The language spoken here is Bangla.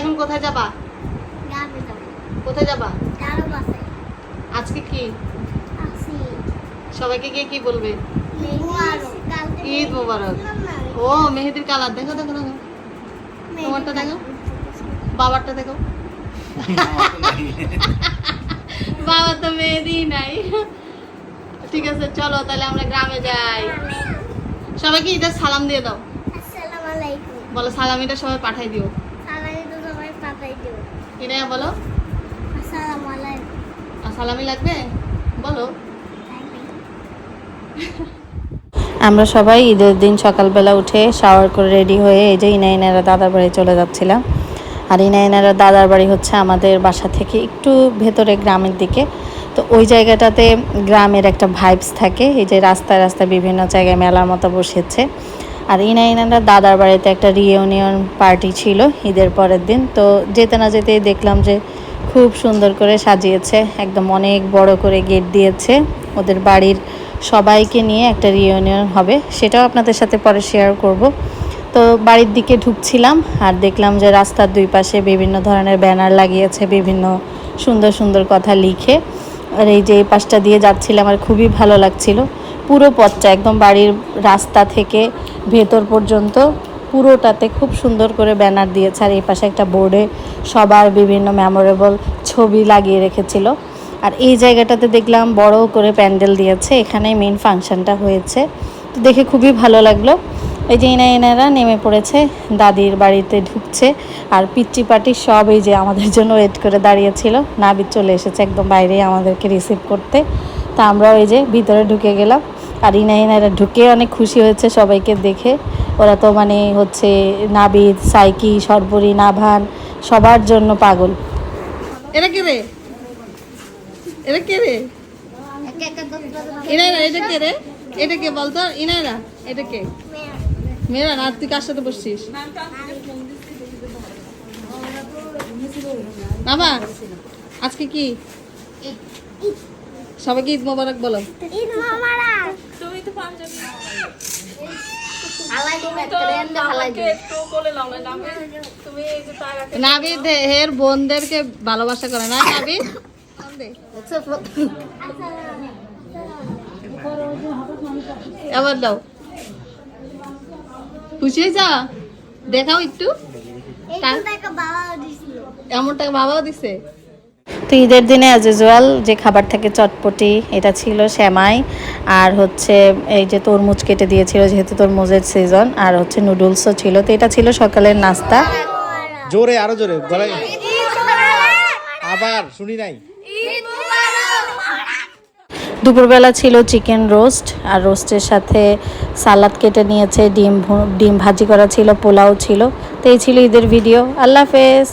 এখন কোথায় যাবা? কোথায় যাবা? আজকে কি? সবাইকে গিয়ে কি বলবে? ঈদ মোবারক। ও মেহেদির কালার। দেখো দেখো দেখো। তোমারটা দেখো। বাবারটা দেখো। বাবা তো মেহেদি নাই। ঠিক আছে চলো তাহলে আমরা গ্রামে যাই। সবাইকে ঈদের সালাম দিয়ে দাও। বলো সালামিটা সবাই পাঠাই দিও সালামি তো সবাই পাঠাই বলো? সালামি লাগবে? বলো। আমরা সবাই ঈদের দিন সকালবেলা উঠে শাওয়ার করে রেডি হয়ে এই যে ইনা ইনারা দাদার বাড়ি চলে যাচ্ছিলাম। আর ইনা ইনারা দাদার বাড়ি হচ্ছে আমাদের বাসা থেকে একটু ভেতরে গ্রামের দিকে। তো ওই জায়গাটাতে গ্রামের একটা ভাইবস থাকে এই যে রাস্তায় রাস্তায় বিভিন্ন জায়গায় মেলার মতো বসেছে। আর ইনা ইনারা দাদার বাড়িতে একটা রিইউনিয়ন পার্টি ছিল ঈদের পরের দিন। তো যেতে না যেতেই দেখলাম যে খুব সুন্দর করে সাজিয়েছে, একদম অনেক বড় করে গেট দিয়েছে। ওদের বাড়ির সবাইকে নিয়ে একটা রিইউনিয়ন হবে, সেটাও আপনাদের সাথে পরে শেয়ার করব। তো বাড়ির দিকে ঢুকছিলাম আর দেখলাম যে রাস্তার দুই পাশে বিভিন্ন ধরনের ব্যানার লাগিয়েছে, বিভিন্ন সুন্দর সুন্দর কথা লিখে। আর এই যে এই পাশটা দিয়ে যাচ্ছিলাম আর খুবই ভালো লাগছিল। পুরো পথটা একদম বাড়ির রাস্তা থেকে ভেতর পর্যন্ত পুরোটাতে খুব সুন্দর করে ব্যানার দিয়েছে। আর এই পাশে একটা বোর্ডে সবার বিভিন্ন মেমোরেবল ছবি লাগিয়ে রেখেছিল। আর এই জায়গাটাতে দেখলাম বড় করে প্যান্ডেল দিয়েছে। এখানে মেন ফাংশনটা হয়েছে। তো দেখে খুবই ভালো লাগল। এই যে এনা এনারা নেমে পড়েছে, দাদির বাড়িতে ঢুকছে। আর পিচ্চি পাটি সব এই যে আমাদের জন্য ওয়েট করে দাঁড়িয়েছিল। নাবিদ চলে এসেছে একদম বাইরে আমাদেরকে রিসিভ করতে। তা আমরাও এই যে ভিতরে ঢুকে গেলাম। আর ইনা ইনারা ঢুকে অনেক খুশি হয়েছে সবাইকে দেখে। ওরা তো মানে হচ্ছে নাবিদ সাইকি সরবরি নাভান সবার জন্য পাগল। এটা কে রে? এটা কে রে? একা একা ইনাইরা এটা কে রে? এটা কে বলতো? ইনাইরা এটা কে? মেয়েরা না তুই কার সাথে বসছিস? বাবা আজকে কি? সবাইকে ঈদ মোবারক বলো। ঈদ মামারা নাবিদ হের বোনদেরকে ভালোবাসা করে না নাবিদ এবার দাও। খুশি হয়েছ? দেখাও একটু। এইখান থেকে বাবা দিছিল। এমন টাকা বাবাও দিছে? তো ঈদের দিনে অ্যাজ ইউজুয়াল যে খাবার থাকে চটপটি এটা ছিল শ্যামাই আর হচ্ছে এই যে তরমুজ কেটে দিয়েছিল যেহেতু তরমুজের সিজন আর হচ্ছে নুডলসও ছিল তো এটা ছিল সকালের নাস্তা। জোরে আরও জোরে গলায়। আবার শুনি নাই। দুপুরবেলা ছিল চিকেন রোস্ট আর রোস্টের সাথে সালাদ কেটে নিয়েছে ডিম ডিম ভাজি করা ছিল পোলাও ছিল তো এই ছিল ঈদের ভিডিও আল্লাহ হাফেজ।